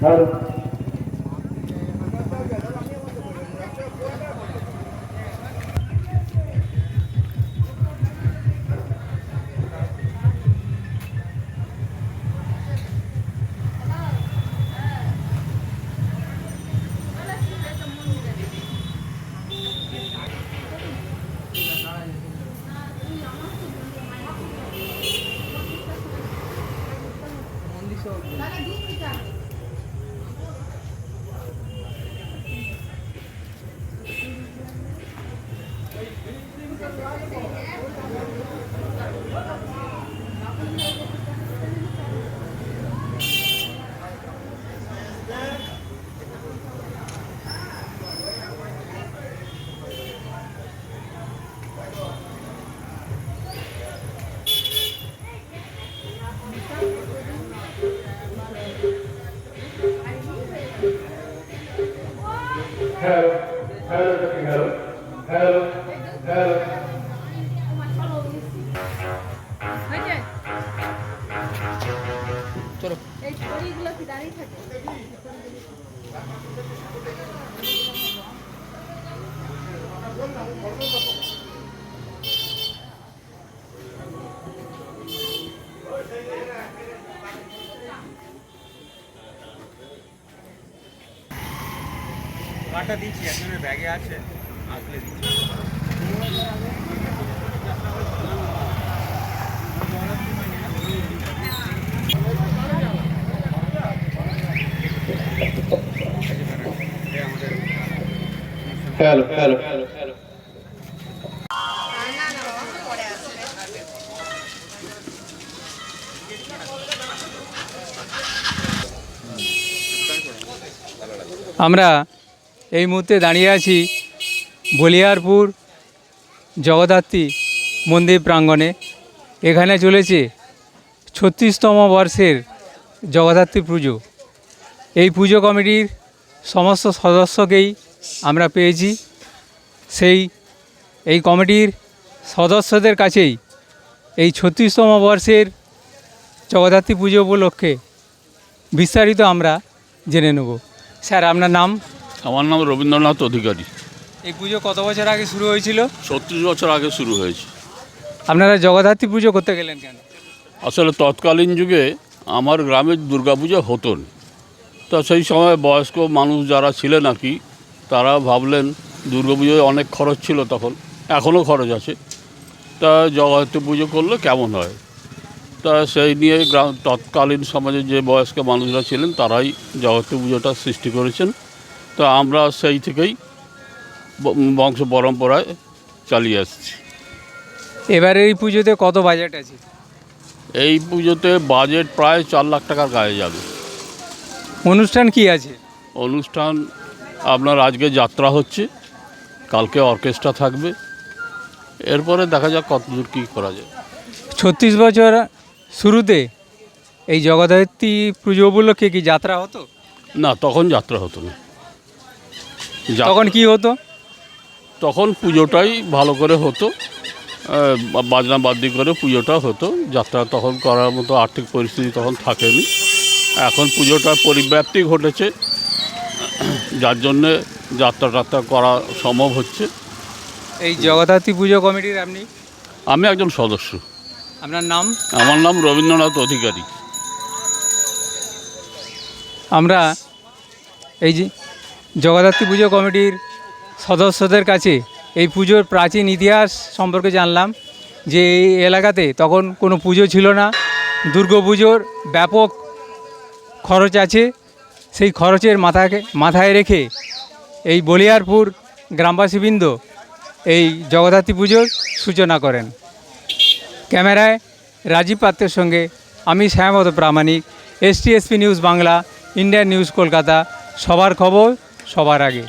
Baru. Lalagyan. কাটা দিচ্ছি একজনের ব্যাগে আছে আসলে দিচ্ছি। হ্যালো হ্যালো আমরা এই মুহূর্তে দাঁড়িয়ে আছি বলিয়ারপুর জগদ্ধাত্রী মন্দির প্রাঙ্গণে। এখানে চলেছে ছত্রিশতম বর্ষের জগদ্ধাত্রী পুজো। এই পুজো কমিটির সমস্ত সদস্যকেই আমরা পেয়েছি। সেই এই কমিটির সদস্যদের কাছেই এই ছত্রিশতম বর্ষের জগদ্ধাত্রী পুজো উপলক্ষে বিস্তারিত আমরা জেনে নেব। স্যার আপনার নাম? আমার নাম রবীন্দ্রনাথ অধিকারী। এই পুজো কত বছর আগে শুরু হয়েছিল? ছত্রিশ বছর আগে শুরু হয়েছে। আপনারা জগদ্ধাত্রী পুজো করতে গেলেন কেন? আসলে তৎকালীন যুগে আমার গ্রামে দুর্গাপূজা হতো না। তা সেই সময় বয়স্ক মানুষ যারা ছিলেন আর কি তারা ভাবলেন দুর্গাপুজোয় অনেক খরচ ছিল তখন এখনও খরচ আছে। তা জগদ্ধাত্রী পুজো করলে কেমন হয়? তা সেই নিয়ে গ্রাম তৎকালীন সমাজে যে বয়স্ক মানুষরা ছিলেন তারাই জগদ্ধাত্রী পুজোটা সৃষ্টি করেছেন। তা আমরা সেই থেকেই বংশ পরম্পরায় চালিয়ে আসছি। এবারে এই পুজোতে কত বাজেট আছে? এই পুজোতে বাজেট প্রায় চার লাখ টাকার গায়ে যাবে। অনুষ্ঠান কি আছে? অনুষ্ঠান আপনার আজকে যাত্রা হচ্ছে। কালকে অর্কেস্ট্রা থাকবে। এরপরে দেখা যাক কতদূর কী করা যায়। ছত্রিশ বছর শুরুতে এই জগদ্ধাত্রী পুজো উপলক্ষে কি যাত্রা হতো? না তখন যাত্রা হতো না। তখন কি হতো? তখন পুজোটাই ভালো করে হতো। বাজনা বাদ্যি করে পুজোটা হতো। যাত্রা তখন করার মতো আর্থিক পরিস্থিতি তখন থাকেনি। এখন পুজোটার পরিব্যাপ্তি ঘটেছে। যার জন্যে যাত্রা টাত্রা করা সম্ভব হচ্ছে। এই জগদ্ধাত্রী পুজো কমিটির আপনি? আমি একজন সদস্য। আপনার নাম? আমার নাম রবীন্দ্রনাথ অধিকারী। আমরা এই যে জগদ্ধাত্রী পুজো কমিটির সদস্যদের কাছে এই পুজোর প্রাচীন ইতিহাস সম্পর্কে জানলাম যে এই এলাকাতে তখন কোনো পুজো ছিল না। দুর্গা পুজোর ব্যাপক খরচ আছে। সেই খরচের মাথাকে, মাথায় রেখে এই বলিয়ারপুর গ্রামবাসীবৃন্দ এই জগদ্ধাত্রী পুজোর সূচনা করেন। ক্যামেরায় রাজীব পাত্রের সঙ্গে আমি Shyamat Pramanik STSP news Bangla Indian news Kolkata, সবার খবর সবার আগে।